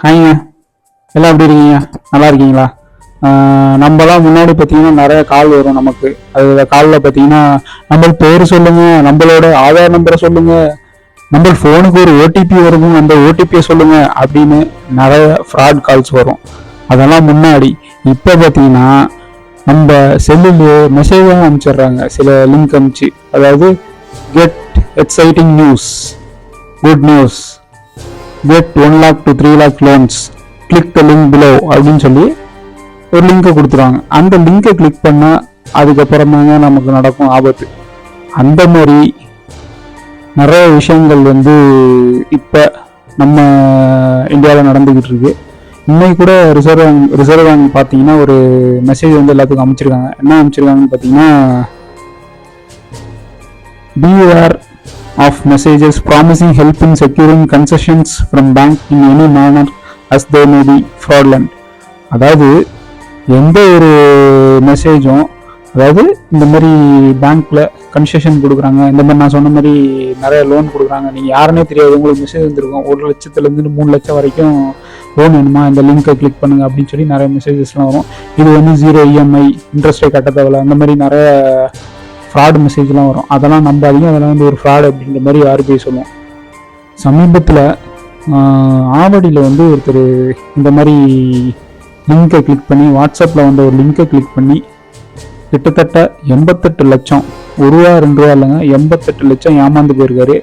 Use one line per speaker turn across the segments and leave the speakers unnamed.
ஹாய்ங்க எல்லாம் எப்படி இருக்கீங்க நல்லா இருக்கீங்களா நம்மலாம் முன்னாடி பார்த்தீங்கன்னா நிறைய கால் வரும் நமக்கு அது காலில் பார்த்தீங்கன்னா நம்ம பேர் சொல்லுங்கள் நம்மளோட ஆதார் நம்பரை சொல்லுங்கள் நம்ம ஃபோனுக்கு ஒரு ஓடிபி வருங்க அந்த ஓடிபியை சொல்லுங்கள் அப்படின்னு நிறைய ஃப்ராட் கால்ஸ் வரும் அதெல்லாம் முன்னாடி இப்போ பார்த்தீங்கன்னா நம்ம செல்லில் மெசேஜும் அனுப்பிச்சிடுறாங்க சில லிங்க் அனுப்பிச்சு அதாவது get exciting news good news get one lakh to three lakh loans click the link below அப்படின்னு சொல்லி ஒரு லிங்கை கொடுத்துருவாங்க அந்த லிங்கை கிளிக் பண்ணால் அதுக்கப்புறமாங்க நமக்கு நடக்கும் ஆபத்து அந்த மாதிரி நிறைய விஷயங்கள் வந்து இப்போ நம்ம இந்தியாவில் நடந்துக்கிட்டு இருக்கு இன்னைக்கு கூட ரிசர்வ் பேங்க் ரிசர்வ் பேங்க் பார்த்தீங்கன்னா ஒரு மெசேஜ் வந்து எல்லாத்துக்கும் அமைச்சிருக்காங்க என்ன அமைச்சிருக்காங்கன்னு பார்த்தீங்கன்னா PR of messages promising help in securing concessions from bank in any manner as they may be fraudulent அதாவது எந்த ஒரு மெசேஜும் அதாவது இந்த மாதிரி பேங்க்கில் கன்செஷன் கொடுக்குறாங்க இந்த மாதிரி நான் சொன்ன மாதிரி நிறைய லோன் கொடுக்குறாங்க நீங்கள் யாருன்னே தெரியாது உங்களுக்கு மெசேஜ் வந்துருக்கும் ஒரு லட்சத்துலேருந்து மூணு லட்சம் வரைக்கும் லோன் வேணுமா இந்த லிங்க்கை கிளிக் பண்ணுங்கள் அப்படின்னு சொல்லி நிறைய மெசேஜஸ்லாம் வரும் இது வந்து ஜீரோ இஎம்ஐ இன்ட்ரெஸ்ட்டை கட்ட தேவையில்லை அந்த மாதிரி நிறைய ஃப்ராடு மெசேஜ்லாம் வரும் அதெல்லாம் நம்பாதீங்க அதெல்லாம் வந்து ஒரு ஃப்ராடு அப்படின்ற மாதிரி ஆர்பிஐ சொல்லுவோம் சமீபத்தில் ஆவடியில் வந்து ஒருத்தர் இந்த மாதிரி லிங்கை கிளிக் பண்ணி வாட்ஸ்அப்பில் வந்து ஒரு லிங்கை கிளிக் பண்ணி கிட்டத்தட்ட எண்பத்தெட்டு லட்சம் ஒரு ரூபா ரெண்டு ரூபா இல்லைங்க எண்பத்தெட்டு லட்சம் ஏமாந்து போயிருக்காரு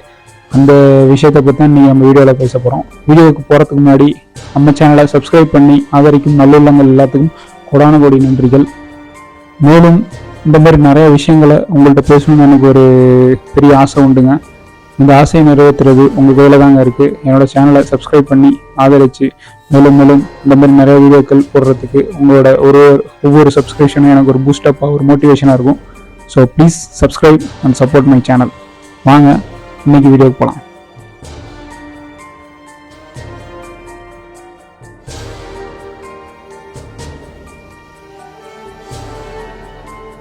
அந்த விஷயத்தை பற்றி தான் நீ நம்ம வீடியோவில் பேச போகிறோம் வீடியோவுக்கு போகிறதுக்கு முன்னாடி நம்ம சேனலை சப்ஸ்கிரைப் பண்ணி ஆதரிக்கும் நல்லுள்ளங்கள் எல்லாத்துக்கும் கொடான கோடி நன்றிகள் மேலும் இந்த மாதிரி நிறைய விஷயங்களை உங்கள்கிட்ட பேசணும்னு எனக்கு ஒரு பெரிய ஆசை உண்டுங்க இந்த ஆசையை நிறைவேற்றுறது உங்கள் கையில் தாங்க இருக்குது என்னோடய சேனலை சப்ஸ்கிரைப் பண்ணி ஆதரித்து மேலும் மேலும் இந்த மாதிரி நிறைய வீடியோக்கள் போடுறதுக்கு உங்களோட ஒரு ஒவ்வொரு சப்ஸ்கிரிப்ஷனும் எனக்கு ஒரு பூஸ்டப்பாக ஒரு மோட்டிவேஷனாக இருக்கும் so please subscribe and support my channel வாங்க இன்றைக்கி வீடியோக்கு போகலாம்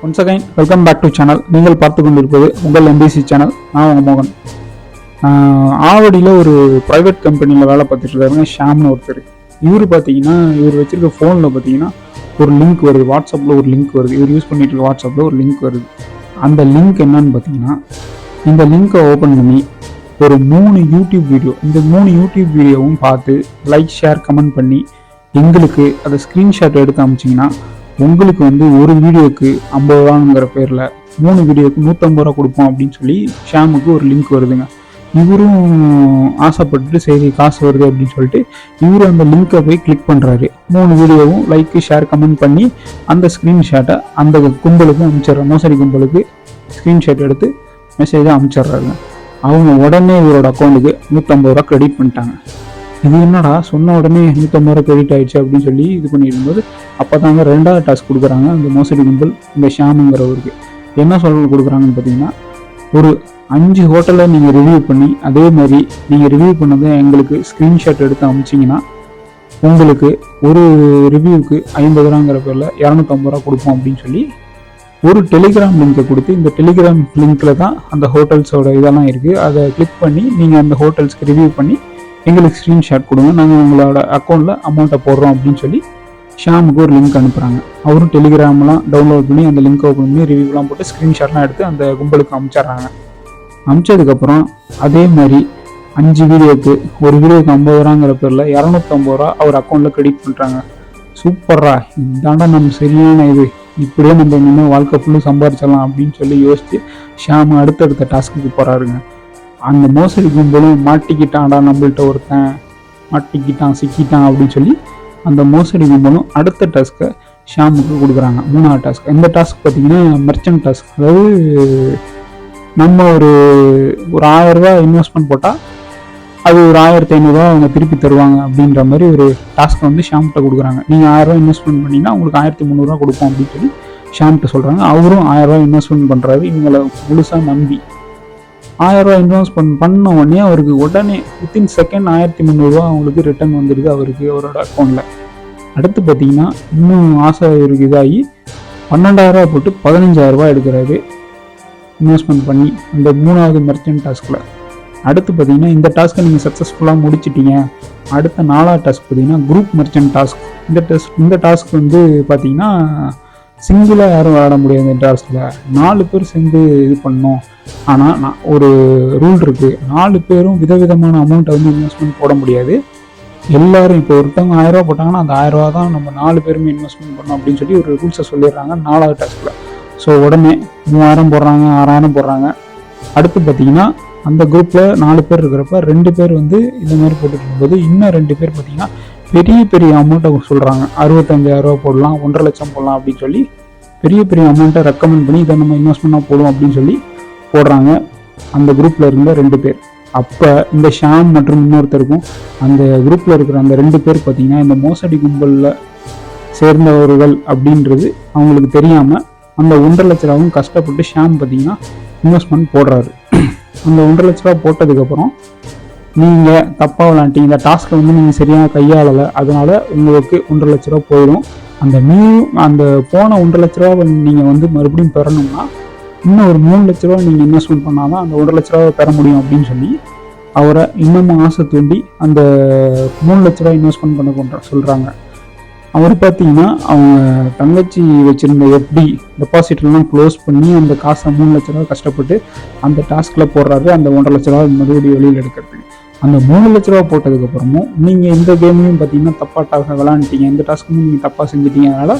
once again welcome back to channel நீங்கள் பார்த்து கொண்டிருப்பது உங்கள் எம்பிசி சேனல் நான் உங்கள் மோகன் ஆவடியில் ஒரு ப்ரைவேட் கம்பெனியில் வேலை பார்த்துட்டு இருக்காங்க ஷாம்னு ஒருத்தர் இவர் பார்த்தீங்கன்னா இவர் வச்சுருக்க ஃபோனில் பார்த்தீங்கன்னா ஒரு லிங்க் வருது வாட்ஸ்அப்பில் ஒரு லிங்க் வருது இவர் யூஸ் பண்ணிட்டு இருக்க வாட்ஸ்அப்பில் ஒரு லிங்க் வருது அந்த லிங்க் என்னன்னு பார்த்தீங்கன்னா இந்த லிங்க்கை ஓப்பன் பண்ணி ஒரு மூணு யூடியூப் வீடியோ இந்த மூணு யூடியூப் வீடியோவும் பார்த்து லைக் ஷேர் கமெண்ட் பண்ணி எங்களுக்கு அதை ஸ்க்ரீன்ஷாட் எடுத்து அமிச்சிங்கன்னா உங்களுக்கு வந்து ஒரு வீடியோக்கு ஐம்பது ரூபாங்கிற பேரில் மூணு வீடியோக்கு நூற்றம்பது ரூபா கொடுப்போம் அப்படின்னு சொல்லி ஷாமுக்கு ஒரு லிங்க் வருதுங்க இவரும் ஆசைப்பட்டுட்டு சரி காசு வருது அப்படின்னு சொல்லிட்டு இவரும் அந்த லிங்க்கை போய் கிளிக் பண்ணுறாரு மூணு வீடியோவும் லைக்கு ஷேர் கமெண்ட் பண்ணி அந்த ஸ்க்ரீன்ஷாட்டை அந்த கும்பலுக்கு அனுப்பிச்சிடுற மோசடி கும்பலுக்கு ஸ்க்ரீன்ஷாட் எடுத்து மெசேஜாக அனுப்பிச்சிடுறாருங்க அவங்க உடனே இவரோட அக்கௌண்ட்டுக்கு நூற்றம்பது ரூபா க்ரெடிட் பண்ணிட்டாங்க இது என்னடா சொன்ன உடனே நூற்றம்பது ரூபா கிரெடிட் ஆயிடுச்சு அப்படின்னு சொல்லி இது போது அப்போ தாங்க ரெண்டாவது டாஸ்க் கொடுக்குறாங்க அந்த மோசடி கும்பல் இந்த ஷாமுங்கிறவருக்கு என்ன சொல்ல கொடுக்குறாங்கன்னு பார்த்தீங்கன்னா ஒரு அஞ்சு ஹோட்டலை நீங்கள் ரிவ்யூ பண்ணி அதே மாதிரி நீங்கள் ரிவ்யூ பண்ணதை எங்களுக்கு ஸ்க்ரீன்ஷாட் எடுத்து அமுச்சிங்கன்னா உங்களுக்கு ஒரு ரிவ்யூவுக்கு ஐம்பது ரூபாங்கிற பேரில் இரநூத்தம்பது ரூபா கொடுப்போம் அப்படின்னு சொல்லி ஒரு டெலிகிராம் லிங்க்கை கொடுத்து இந்த டெலிகிராம் லிங்க்கில் தான் அந்த ஹோட்டல்ஸோட இதெல்லாம் இருக்குது அதை கிளிக் பண்ணி நீங்கள் அந்த ஹோட்டல்ஸ்க்கு ரிவ்யூ பண்ணி எங்களுக்கு ஸ்க்ரீன்ஷாட் கொடுங்க நாங்கள் உங்களோட அக்கௌண்ட்டில் அமௌண்ட்டை போடுறோம் அப்படின்னு சொல்லி ஷாமுக்கு ஒரு லிங்க் அனுப்புகிறாங்க அவரும் டெலிகிராம்லாம் டவுன்லோட் பண்ணி அந்த லிங்க் ஓப்பன் பண்ணி ரிவ்யூலாம் போட்டு ஸ்க்ரீன்ஷாட்லாம் எடுத்து அந்த கும்பலுக்கு அமுச்சிடுறாங்க அமுச்சதுக்கப்புறம் அதே மாதிரி அஞ்சு வீடியோக்கு ஒரு வீடியோக்கு ஐம்பது ரூபாங்கிற பேரில் இரநூத்தம்பது ரூபா அவர் அக்கௌண்ட்டில் கிரெடிட் பண்ணுறாங்க சூப்பர்ரா இதாண்டா நம்ம சரியான இது இப்படியே நம்ம இன்னும் வாழ்க்கை ஃபுல்லும் சம்பாரிச்சிடலாம் அப்படின்னு சொல்லி யோசித்து ஷாம் அடுத்தடுத்த டாஸ்க்குக்கு போகிறாருங்க அந்த மோசடி கும்பலும் மாட்டிக்கிட்டான்டா நம்மள்கிட்ட ஒருத்தன் மாட்டிக்கிட்டான் சிக்கிட்டான் அப்படின்னு சொல்லி அந்த மோசடி கும்பலும் அடுத்த டாஸ்க்கை ஷாமுக்கு கொடுக்குறாங்க மூணாவது டாஸ்க் இந்த டாஸ்க் பார்த்தீங்கன்னா மர்ச்சன்ட் டாஸ்க் அதாவது நம்ம ஒரு ஒரு ஆயிரரூபா இன்வெஸ்ட்மெண்ட் போட்டால் அது ஒரு ஆயிரத்தி ஐநூறுரூவா அவங்க திருப்பி தருவாங்க அப்படின்ற மாதிரி ஒரு டாஸ்க்கை வந்து ஷாம்கிட்ட கொடுக்குறாங்க நீங்கள் ஆயிரரூவா இன்வெஸ்ட்மெண்ட் பண்ணிங்கன்னா உங்களுக்கு ஆயிரத்தி முந்நூறுரூவா கொடுப்போம் அப்படின்னு சொல்லி ஷாம்கிட்ட சொல்கிறாங்க அவரும் ஆயிரரூவா இன்வெஸ்ட்மெண்ட் பண்ணுறாரு இவங்களை முழுசாக நம்பி ஆயிரரூவா இன்வெஸ்ட் பண் பண்ண உடனே அவருக்கு உடனே வித்தின் செகண்ட் ஆயிரத்தி முந்நூறுரூவா அவங்களுக்கு ரிட்டர்ன் வந்துடுது அவருக்கு அவரோட அக்கௌண்ட்டில் அடுத்து பார்த்தீங்கன்னா இன்னும் ஆசை இவருக்கு இதாகி பன்னெண்டாயிரரூவா போட்டு பதினஞ்சாயிரரூபா எடுக்கிறாரு இன்வெஸ்ட்மெண்ட் பண்ணி இந்த மூணாவது மெர்ச்சன்ட் டாஸ்கில் அடுத்து பார்த்தீங்கன்னா இந்த டாஸ்க்கை நீங்கள் சக்ஸஸ்ஃபுல்லாக முடிச்சிட்டீங்க அடுத்த நாலாவது டாஸ்க் பார்த்தீங்கன்னா குரூப் மெர்ச்சன்ட் டாஸ்க் இந்த டாஸ்க் இந்த டாஸ்க் வந்து பார்த்தீங்கன்னா சிங்கிளாக யாரும் விளையாட முடியாது என்றால் சொல்ல நாலு பேர் சேர்ந்து இது பண்ணோம் ஆனால் நான் ஒரு ரூல் இருக்குது நாலு பேரும் விதவிதமான அமௌண்ட்டை வந்து இன்வெஸ்ட்மெண்ட் போட முடியாது எல்லோரும் இப்போ ஒருத்தவங்க ஆயிரரூவா போட்டாங்கன்னா அந்த ஆயிரரூவா தான் நம்ம நாலு பேருமே இன்வெஸ்ட்மெண்ட் பண்ணோம் அப்படின்னு சொல்லி ஒரு ரூல்ஸை சொல்லிடுறாங்க நாலாவது டாஸ்கில் ஸோ உடனே மூவாயிரம் போடுறாங்க ஆறாயிரம் போடுறாங்க அடுத்து பார்த்தீங்கன்னா அந்த குரூப்பில் நாலு பேர் இருக்கிறப்ப ரெண்டு பேர் வந்து இந்த மாதிரி போட்டுட்டு இருக்கும்போது இன்னும் ரெண்டு பேர் பார்த்தீங்கன்னா பெரிய பெரிய அமௌண்ட்டை சொல்கிறாங்க ரூபா போடலாம் ஒன்றரை லட்சம் போடலாம் அப்படின்னு சொல்லி பெரிய பெரிய அமௌண்ட்டை ரெக்கமெண்ட் பண்ணி இதை நம்ம இன்வெஸ்ட்மெண்ட்டாக போடும் அப்படின்னு சொல்லி போடுறாங்க அந்த குரூப்பில் இருந்த ரெண்டு பேர் அப்போ இந்த ஷாம் மற்றும் இன்னொருத்தருக்கும் அந்த குரூப்பில் இருக்கிற அந்த ரெண்டு பேர் பார்த்திங்கன்னா இந்த மோசடி கும்பலில் சேர்ந்தவர்கள் அப்படின்றது அவங்களுக்கு தெரியாமல் அந்த ஒன்றரை லட்ச ரூபாவும் கஷ்டப்பட்டு ஷாம் பார்த்திங்கன்னா இன்வெஸ்ட்மெண்ட் போடுறாரு அந்த ஒன்றரை லட்ச ரூபா போட்டதுக்கப்புறம் நீங்கள் தப்பாக விளாண்டிங்க இந்த டாஸ்க்கை வந்து நீங்கள் சரியாக கையாளலை அதனால் உங்களுக்கு ஒன்றரை லட்ச ரூபா போயிடும் அந்த மீ அந்த போன ஒன்றரை லட்ச ரூபா நீங்கள் வந்து மறுபடியும் பெறணும்னா இன்னும் ஒரு மூணு லட்ச ரூபா நீங்கள் இன்வெஸ்ட்மெண்ட் பண்ணால் தான் அந்த ஒன்றரை லட்ச ரூபாவை பெற முடியும் அப்படின்னு சொல்லி அவரை இன்னமும் ஆசை தூண்டி அந்த மூணு லட்ச ரூபா இன்வெஸ்ட்மெண்ட் பண்ண கொண்ட சொல்கிறாங்க அவர் பார்த்தீங்கன்னா அவங்க தங்கச்சி வச்சுருந்த எப்படி டெபாசிட்லாம் க்ளோஸ் பண்ணி அந்த காசை மூணு லட்ச ரூபா கஷ்டப்பட்டு அந்த டாஸ்கில் போடுறாரு அந்த ஒன்றரை லட்ச ரூபா மறுபடியும் வெளியில் எடுக்கிறது அந்த மூணு லட்ச ரூபா போட்டதுக்கப்புறமும் நீங்கள் எந்த கேமையும் பார்த்தீங்கன்னா தப்பாக டாஸ்க் விளாண்டுட்டீங்க எந்த டாஸ்க்குமே நீங்கள் தப்பாக செஞ்சுட்டீங்கனால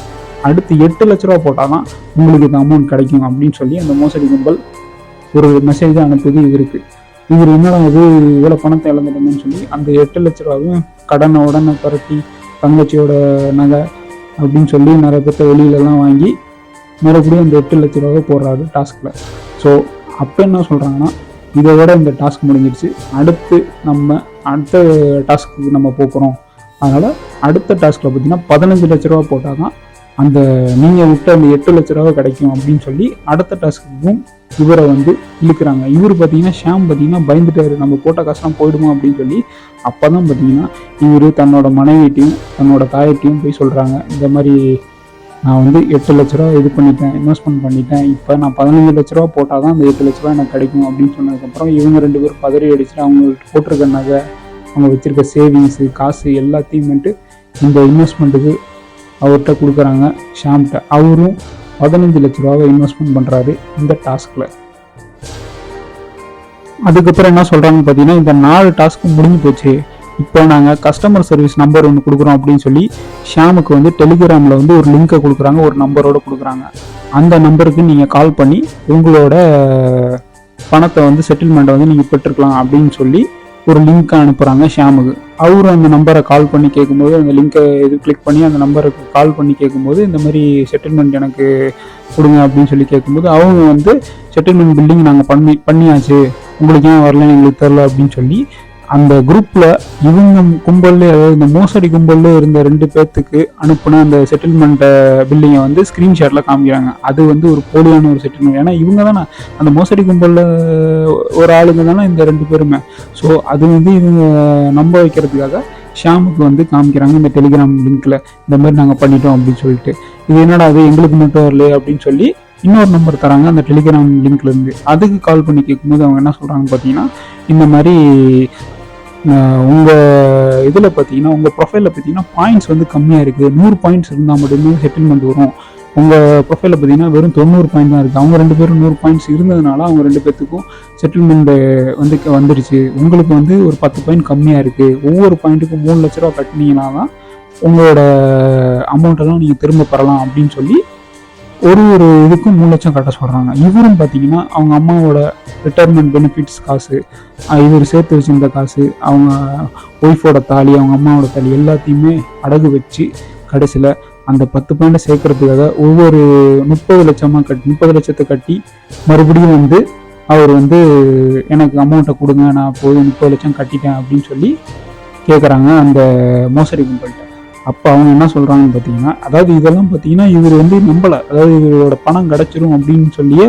அடுத்து எட்டு லட்ச ரூபா போட்டால் தான் உங்களுக்கு இந்த அமௌண்ட் கிடைக்கும் அப்படின்னு சொல்லி அந்த மோசடி கும்பல் ஒரு மெசேஜ் அனுப்புது இது இருக்குது இது என்னடா இது இவ்வளோ பணத்தை இழந்துட்டோம்னு சொல்லி அந்த எட்டு லட்ச ரூபாவும் கடனை உடனே பரட்டி தங்கச்சியோட நகை அப்படின்னு சொல்லி நிறைய பேர்த்த வெளியிலலாம் வாங்கி மறுபடியும் அந்த எட்டு லட்ச ரூபாவை போடுறாரு டாஸ்கில் ஸோ அப்போ என்ன சொல்கிறாங்கன்னா இதோட இந்த டாஸ்க் முடிஞ்சிடுச்சு அடுத்து நம்ம அடுத்த டாஸ்க்கு நம்ம போகிறோம் அதனால் அடுத்த டாஸ்கில் பார்த்தீங்கன்னா பதினஞ்சு லட்ச ரூபா போட்டால் தான் அந்த நீங்கள் விட்டு அந்த எட்டு லட்ச ரூபா கிடைக்கும் அப்படின்னு சொல்லி அடுத்த டாஸ்க்குக்கும் இவரை வந்து இழுக்கிறாங்க இவர் பார்த்தீங்கன்னா ஷாம் பார்த்தீங்கன்னா பயந்துட்டாரு நம்ம போட்ட காசுலாம் போயிடுமா அப்படின்னு சொல்லி அப்போ தான் பார்த்தீங்கன்னா இவர் தன்னோட மனைவிட்டையும் தன்னோட தாயிட்டையும் போய் சொல்கிறாங்க இந்த மாதிரி நான் வந்து எட்டு லட்ச ரூபா இது பண்ணிட்டேன் இன்வெஸ்ட்மெண்ட் பண்ணிட்டேன் இப்போ நான் பதினஞ்சு லட்ச ரூபா போட்டால் தான் அந்த எட்டு லட்ச ரூபா எனக்கு கிடைக்கும் அப்படின்னு சொன்னதுக்கப்புறம் இவங்க ரெண்டு பேரும் பதறி அடிச்சுட்டு அவங்களுக்கு போட்டிருக்க நகை அவங்க வச்சுருக்க சேவிங்ஸு காசு எல்லாத்தையும் வந்துட்டு இந்த இன்வெஸ்ட்மெண்ட்டுக்கு அவர்கிட்ட கொடுக்குறாங்க ஷாம்கிட்ட அவரும் பதினஞ்சு லட்ச ரூபாவை இன்வெஸ்ட்மெண்ட் பண்ணுறாரு இந்த டாஸ்கில் அதுக்கப்புறம் என்ன சொல்கிறாங்கன்னு பார்த்தீங்கன்னா இந்த நாலு டாஸ்க்கு முடிஞ்சு போச்சு இப்போ நாங்கள் கஸ்டமர் சர்வீஸ் நம்பர் ஒன்று கொடுக்குறோம் அப்படின்னு சொல்லி ஷாமுக்கு வந்து டெலிகிராமில் வந்து ஒரு லிங்க்கை கொடுக்குறாங்க ஒரு நம்பரோடு கொடுக்குறாங்க அந்த நம்பருக்கு நீங்கள் கால் பண்ணி உங்களோட பணத்தை வந்து செட்டில்மெண்ட்டை வந்து நீங்கள் பெற்றுக்கலாம் அப்படின்னு சொல்லி ஒரு லிங்க் அனுப்புகிறாங்க ஷாமுக்கு அவர் அந்த நம்பரை கால் பண்ணி கேட்கும்போது அந்த லிங்க்கை இது கிளிக் பண்ணி அந்த நம்பருக்கு கால் பண்ணி கேட்கும்போது இந்த மாதிரி செட்டில்மெண்ட் எனக்கு கொடுங்க அப்படின்னு சொல்லி கேட்கும்போது அவங்க வந்து செட்டில்மெண்ட் பில்டிங் நாங்கள் பண்ணி பண்ணியாச்சு உங்களுக்கு ஏன் வரலன்னு எங்களுக்கு தெரில அப்படின்னு சொல்லி அந்த குரூப்பில் இவங்க கும்பலில் அதாவது இந்த மோசடி கும்பலில் இருந்த ரெண்டு பேர்த்துக்கு அனுப்பின அந்த செட்டில்மெண்ட்டை பில்லிங்கை வந்து ஸ்கிரீன்ஷாட்ல காமிக்கிறாங்க அது வந்து ஒரு போலியான ஒரு செட்டில்மெண்ட் ஏன்னா இவங்க தானே அந்த மோசடி கும்பலில் ஒரு ஆளுங்க தானே இந்த ரெண்டு பேருமே ஸோ அது வந்து இவங்க நம்ப வைக்கிறதுக்காக ஷாமுக்கு வந்து காமிக்கிறாங்க இந்த டெலிகிராம் லிங்க்ல இந்த மாதிரி நாங்கள் பண்ணிட்டோம் அப்படின்னு சொல்லிட்டு இது என்னடா அது எங்களுக்கு மட்டும் வரல அப்படின்னு சொல்லி இன்னொரு நம்பர் தராங்க அந்த டெலிகிராம் இருந்து அதுக்கு கால் பண்ணி கேட்கும்போது அவங்க என்ன சொல்கிறாங்க பார்த்தீங்கன்னா இந்த மாதிரி உங்கள் இதில் பார்த்தீங்கன்னா உங்கள் ப்ரொஃபைலில் பார்த்தீங்கன்னா பாயிண்ட்ஸ் வந்து கம்மியாக இருக்குது நூறு பாயிண்ட்ஸ் இருந்தால் மட்டுமே செட்டில்மெண்ட் வரும் உங்கள் ப்ரொஃபைலில் பார்த்தீங்கன்னா வெறும் தொண்ணூறு பாயிண்ட் தான் இருக்குது அவங்க ரெண்டு பேரும் நூறு பாயிண்ட்ஸ் இருந்ததுனால அவங்க ரெண்டு பேர்த்துக்கும் செட்டில்மெண்ட்டு வந்து வந்துருச்சு உங்களுக்கு வந்து ஒரு பத்து பாயிண்ட் கம்மியாக இருக்குது ஒவ்வொரு பாயிண்ட்டுக்கும் மூணு லட்ச ரூபா கட்டினீங்கன்னா தான் உங்களோட அமௌண்ட்டெல்லாம் நீங்கள் திரும்ப பெறலாம் அப்படின்னு சொல்லி ஒரு ஒரு இதுக்கும் மூணு லட்சம் கட்ட சொல்கிறாங்க இவரும் பார்த்தீங்கன்னா அவங்க அம்மாவோட ரிட்டைர்மெண்ட் பெனிஃபிட்ஸ் காசு இவர் சேர்த்து வச்சுருந்த காசு அவங்க ஒய்ஃபோட தாலி அவங்க அம்மாவோட தாலி எல்லாத்தையுமே அடகு வச்சு கடைசியில் அந்த பத்து பாயிண்டை சேர்க்கறதுக்காக ஒவ்வொரு முப்பது லட்சமாக கட் முப்பது லட்சத்தை கட்டி மறுபடியும் வந்து அவர் வந்து எனக்கு அமௌண்ட்டை கொடுங்க நான் போய் முப்பது லட்சம் கட்டிட்டேன் அப்படின்னு சொல்லி கேட்குறாங்க அந்த மோசடி கும்பல்கிட்ட அப்போ அவங்க என்ன சொல்கிறாங்கன்னு பார்த்தீங்கன்னா அதாவது இதெல்லாம் பார்த்தீங்கன்னா இவர் வந்து நம்பலை அதாவது இவரோட பணம் கிடச்சிரும் அப்படின்னு சொல்லியே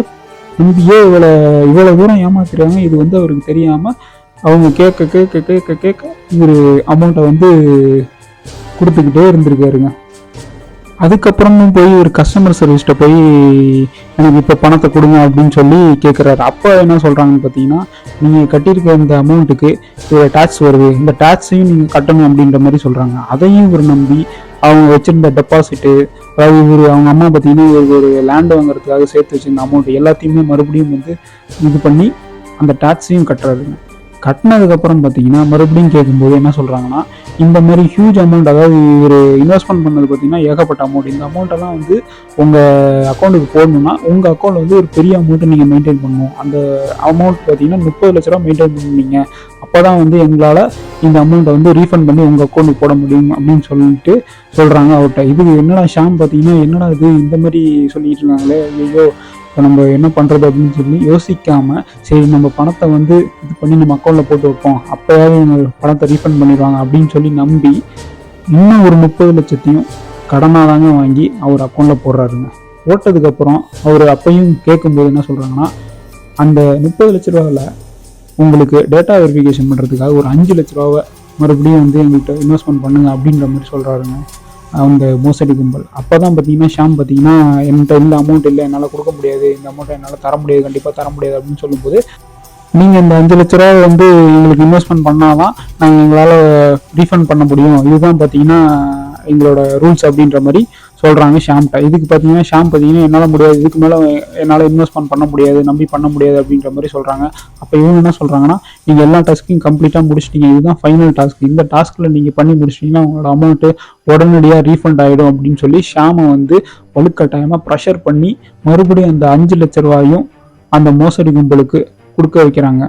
நம்பியே இவ்வளோ இவ்வளோ தூரம் ஏமாத்துறாங்க இது வந்து அவருக்கு தெரியாமல் அவங்க கேட்க கேட்க கேட்க கேட்க இவர் அமௌண்ட்டை வந்து கொடுத்துக்கிட்டே இருந்திருக்காருங்க அதுக்கப்புறமும் போய் ஒரு கஸ்டமர் சர்வீஸ்கிட்ட போய் எனக்கு இப்போ பணத்தை கொடுங்க அப்படின்னு சொல்லி கேட்குறாரு அப்போ என்ன சொல்கிறாங்கன்னு பார்த்தீங்கன்னா நீங்கள் கட்டியிருக்க இந்த அமௌண்ட்டுக்கு இவ்வளோ டேக்ஸ் வருது இந்த டேக்ஸையும் நீங்கள் கட்டணும் அப்படின்ற மாதிரி சொல்கிறாங்க அதையும் இவர் நம்பி அவங்க வச்சுருந்த டெபாசிட்டு அதாவது இவர் அவங்க அம்மா பார்த்தீங்கன்னா ஒரு லேண்ட் வாங்குறதுக்காக சேர்த்து வச்சுருந்த அமௌண்ட் எல்லாத்தையுமே மறுபடியும் வந்து இது பண்ணி அந்த டேக்ஸையும் கட்டுறாருங்க கட்டினதுக்கப்புறம் பார்த்தீங்கன்னா மறுபடியும் கேட்கும்போது என்ன சொல்கிறாங்கன்னா இந்த மாதிரி ஹியூஜ் அமௌண்ட் அதாவது ஒரு இன்வெஸ்ட்மெண்ட் பண்ணது பார்த்தீங்கன்னா ஏகப்பட்ட அமௌண்ட் இந்த அமௌண்ட்டெல்லாம் வந்து உங்கள் அக்கௌண்ட்டுக்கு போடணும்னா உங்கள் அக்கௌண்ட் வந்து ஒரு பெரிய அமௌண்ட்டை நீங்கள் மெயின்டைன் பண்ணணும் அந்த அமௌண்ட் பார்த்தீங்கன்னா முப்பது லட்ச ரூபா மெயின்டைன் பண்ணுவீங்க அப்போ தான் வந்து எங்களால் இந்த அமௌண்ட்டை வந்து ரீஃபண்ட் பண்ணி உங்கள் அக்கௌண்ட்டுக்கு போட முடியும் அப்படின்னு சொல்லிட்டு சொல்கிறாங்க அவர்கிட்ட இது என்னடா ஷாம் பார்த்தீங்கன்னா என்னடா இது இந்த மாதிரி சொல்லிட்டு இருந்தாங்களே ஐயோ இப்போ நம்ம என்ன பண்ணுறது அப்படின்னு சொல்லி யோசிக்காமல் சரி நம்ம பணத்தை வந்து இது பண்ணி நம்ம அக்கௌண்ட்டில் போட்டு வைப்போம் அப்போயாவது எங்கள் பணத்தை ரீஃபண்ட் பண்ணிடுவாங்க அப்படின்னு சொல்லி நம்பி இன்னும் ஒரு முப்பது லட்சத்தையும் கடனாக தாங்க வாங்கி அவர் அக்கௌண்ட்டில் போடுறாருங்க போட்டதுக்கப்புறம் அவர் அப்பையும் கேட்கும்போது என்ன சொல்கிறாங்கன்னா அந்த முப்பது லட்ச ரூபாவில் உங்களுக்கு டேட்டா வெரிஃபிகேஷன் பண்ணுறதுக்காக ஒரு அஞ்சு லட்ச ரூபாவை மறுபடியும் வந்து எங்கள்கிட்ட இன்வெஸ்ட்மெண்ட் பண்ணுங்க அப்படின்ற மாதிரி சொல்கிறாருங்க அந்த மோசடி கும்பல் அப்போ தான் பார்த்தீங்கன்னா ஷாம் பார்த்தீங்கன்னா என்கிட்ட இந்த அமௌண்ட் இல்லை என்னால் கொடுக்க முடியாது இந்த அமௌண்ட்டை என்னால் தர முடியாது கண்டிப்பாக தர முடியாது அப்படின்னு சொல்லும்போது நீங்கள் இந்த அஞ்சு லட்ச ரூபா வந்து எங்களுக்கு இன்வெஸ்ட்மெண்ட் பண்ணால் தான் நாங்கள் எங்களால் ரீஃபண்ட் பண்ண முடியும் இதுதான் பார்த்தீங்கன்னா எங்களோட ரூல்ஸ் அப்படின்ற மாதிரி சொல்கிறாங்க ஷாம்கிட்ட இதுக்கு பார்த்தீங்கன்னா ஷாம் பார்த்தீங்கன்னா என்னால் முடியாது இதுக்கு மேலே என்னால் இன்வெஸ்ட்மெண்ட் பண்ண முடியாது நம்பி பண்ண முடியாது அப்படின்ற மாதிரி சொல்கிறாங்க அப்போ இவங்க என்ன சொல்கிறாங்கன்னா நீங்கள் எல்லா டாஸ்க்கையும் கம்ப்ளீட்டாக முடிச்சிட்டீங்க இதுதான் ஃபைனல் டாஸ்க் இந்த டாஸ்கில் நீங்கள் பண்ணி முடிச்சிட்டிங்கன்னா உங்களோட அமௌண்ட்டு உடனடியாக ரீஃபண்ட் ஆகிடும் அப்படின்னு சொல்லி ஷாமை வந்து வலுக்கட்டாயமாக ப்ரெஷர் பண்ணி மறுபடியும் அந்த அஞ்சு லட்ச ரூபாயும் அந்த மோசடி கும்பலுக்கு கொடுக்க வைக்கிறாங்க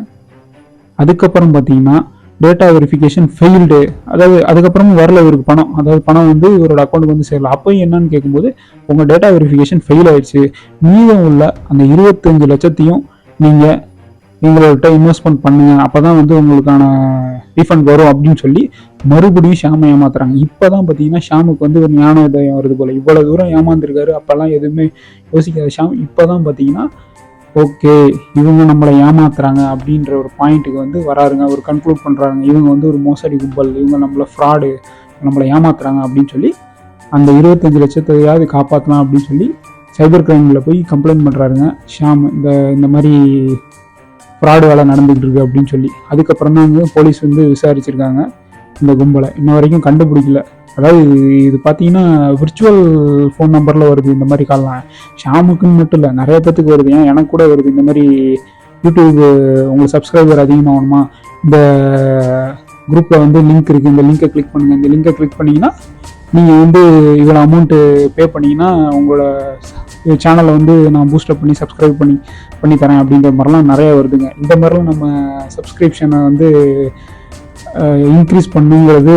அதுக்கப்புறம் பார்த்தீங்கன்னா டேட்டா வெரிஃபிகேஷன் ஃபெயில்டு அதாவது அதுக்கப்புறம் வரல இவருக்கு பணம் அதாவது பணம் வந்து இவரோட அக்கௌண்ட்டுக்கு வந்து சேரல அப்போயும் என்னன்னு கேட்கும்போது உங்கள் டேட்டா வெரிஃபிகேஷன் ஃபெயில் ஆயிடுச்சு மீதம் உள்ள அந்த இருபத்தஞ்சு லட்சத்தையும் நீங்கள் எங்கள்கிட்ட இன்வெஸ்ட்மெண்ட் பண்ணுங்க அப்போ தான் வந்து உங்களுக்கான ரீஃபண்ட் வரும் அப்படின்னு சொல்லி மறுபடியும் ஷாமை ஏமாத்துறாங்க இப்போ தான் பார்த்தீங்கன்னா ஷாமுக்கு வந்து ஒரு ஞான உதயம் வருது போல் இவ்வளோ தூரம் ஏமாந்துருக்காரு அப்போல்லாம் எதுவுமே யோசிக்காத ஷாம் இப்போ தான் பார்த்தீங்கன்னா ஓகே இவங்க நம்மளை ஏமாத்துறாங்க அப்படின்ற ஒரு பாயிண்ட்டுக்கு வந்து வராருங்க ஒரு கன்க்ளூட் பண்ணுறாங்க இவங்க வந்து ஒரு மோசடி கும்பல் இவங்க நம்மளை ஃப்ராடு நம்மளை ஏமாத்துறாங்க அப்படின்னு சொல்லி அந்த இருபத்தஞ்சு லட்சத்தையாவது காப்பாற்றலாம் அப்படின்னு சொல்லி சைபர் கிரைமில் போய் கம்ப்ளைண்ட் பண்ணுறாருங்க ஷாம் இந்த இந்த மாதிரி ஃப்ராடு வேலை நடந்துகிட்டு இருக்கு அப்படின்னு சொல்லி அதுக்கப்புறம் தான் வந்து போலீஸ் வந்து விசாரிச்சிருக்காங்க இந்த கும்பலை இன்ன வரைக்கும் கண்டுபிடிக்கல அதாவது இது பார்த்தீங்கன்னா விர்ச்சுவல் ஃபோன் நம்பரில் வருது இந்த மாதிரி கால்லாம் ஷாமுக்குன்னு மட்டும் இல்லை நிறைய பேத்துக்கு வருது ஏன் எனக்கு கூட வருது இந்த மாதிரி யூடியூப் உங்களுக்கு சப்ஸ்கிரைபர் அதிகமாகணுமா இந்த குரூப்பில் வந்து லிங்க் இருக்குது இந்த லிங்கை கிளிக் பண்ணுங்கள் இந்த லிங்கை கிளிக் பண்ணிங்கன்னா நீங்கள் வந்து இவ்வளோ அமௌண்ட்டு பே பண்ணிங்கன்னா உங்களோட சேனலை வந்து நான் பூஸ்டப் பண்ணி சப்ஸ்கிரைப் பண்ணி பண்ணி தரேன் அப்படின்ற மாதிரிலாம் நிறையா வருதுங்க இந்த மாதிரிலாம் நம்ம சப்ஸ்கிரிப்ஷனை வந்து இன்க்ரீஸ் பண்ணுங்கிறது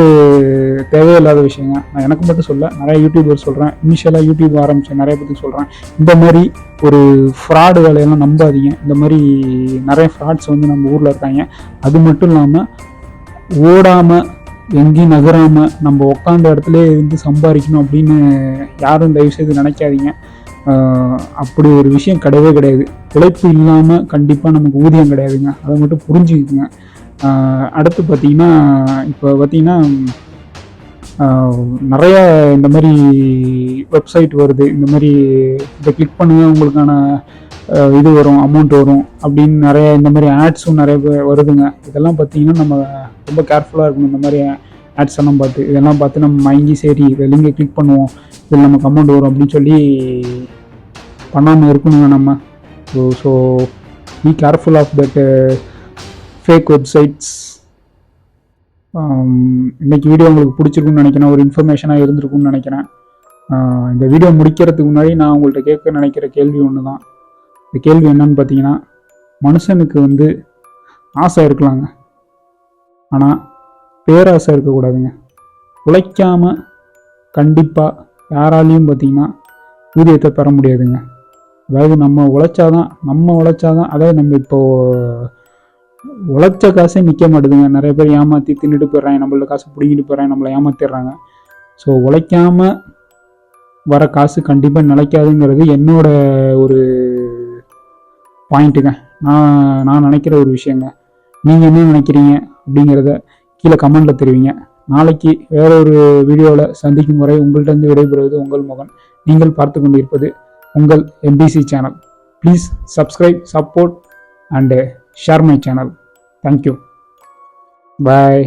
தேவையில்லாத விஷயங்க நான் எனக்கு மட்டும் சொல்ல நிறைய யூடியூபர் சொல்கிறேன் இனிஷியலாக யூடியூப் ஆரம்பித்த நிறைய பேருக்கு சொல்கிறேன் இந்த மாதிரி ஒரு ஃப்ராடு வேலையெல்லாம் நம்பாதீங்க இந்த மாதிரி நிறைய ஃப்ராட்ஸ் வந்து நம்ம ஊரில் இருக்காங்க அது மட்டும் இல்லாமல் ஓடாமல் எங்கேயும் நகராமல் நம்ம உட்காந்த இடத்துல இருந்து சம்பாதிக்கணும் அப்படின்னு யாரும் தயவு செய்து நினைக்காதீங்க அப்படி ஒரு விஷயம் கிடையவே கிடையாது உழைப்பு இல்லாமல் கண்டிப்பாக நமக்கு ஊதியம் கிடையாதுங்க அதை மட்டும் புரிஞ்சுக்குங்க அடுத்து பார்த்தீங்கன்னா இப்போ பார்த்தீங்கன்னா நிறையா இந்த மாதிரி வெப்சைட் வருது இந்த மாதிரி இதை கிளிக் பண்ணுங்கள் உங்களுக்கான இது வரும் அமௌண்ட் வரும் அப்படின்னு நிறைய இந்த மாதிரி ஆட்ஸும் நிறைய வருதுங்க இதெல்லாம் பார்த்தீங்கன்னா நம்ம ரொம்ப கேர்ஃபுல்லாக இருக்கணும் இந்த மாதிரி ஆட்ஸ் எல்லாம் பார்த்து இதெல்லாம் பார்த்து நம்ம மயங்கி சரி இதை லிங்கை கிளிக் பண்ணுவோம் இதில் நமக்கு அமௌண்ட் வரும் அப்படின்னு சொல்லி பண்ணாமல் இருக்கணுங்க நம்ம so so be careful of that fake websites இன்றைக்கி வீடியோ உங்களுக்கு பிடிச்சிருக்குன்னு நினைக்கிறேன் ஒரு இன்ஃபர்மேஷனாக இருந்திருக்கும்னு நினைக்கிறேன் இந்த வீடியோ முடிக்கிறதுக்கு முன்னாடி நான் உங்கள்கிட்ட கேட்க நினைக்கிற கேள்வி ஒன்று தான் இந்த கேள்வி என்னன்னு பார்த்தீங்கன்னா மனுஷனுக்கு வந்து ஆசை இருக்கலாங்க ஆனால் பேராசை இருக்கக்கூடாதுங்க உழைக்காமல் கண்டிப்பாக யாராலையும் பார்த்திங்கன்னா ஊதியத்தை பெற முடியாதுங்க அதாவது நம்ம உழைச்சாதான் நம்ம உழைச்சாதான் அதாவது நம்ம இப்போது உழைச்ச காசே நிற்க மாட்டேதுங்க நிறைய பேர் ஏமாற்றி தின்னுட்டு போயிடுறாங்க நம்மளோட காசு பிடிங்கிட்டு போயிடுறாங்க நம்மளை ஏமாற்றிடுறாங்க ஸோ உழைக்காமல் வர காசு கண்டிப்பாக நினைக்காதுங்கிறது என்னோட ஒரு பாயிண்ட்டுங்க நான் நான் நினைக்கிற ஒரு விஷயங்க நீங்கள் என்ன நினைக்கிறீங்க அப்படிங்கிறத கீழே கமெண்டில் தெரிவிங்க நாளைக்கு வேற ஒரு வீடியோவில் சந்திக்கும் முறை உங்கள்கிட்ட விடைபெறுவது உங்கள் முகன் நீங்கள் பார்த்து கொண்டிருப்பது உங்கள் MBC channel please subscribe support and share my channel thank you bye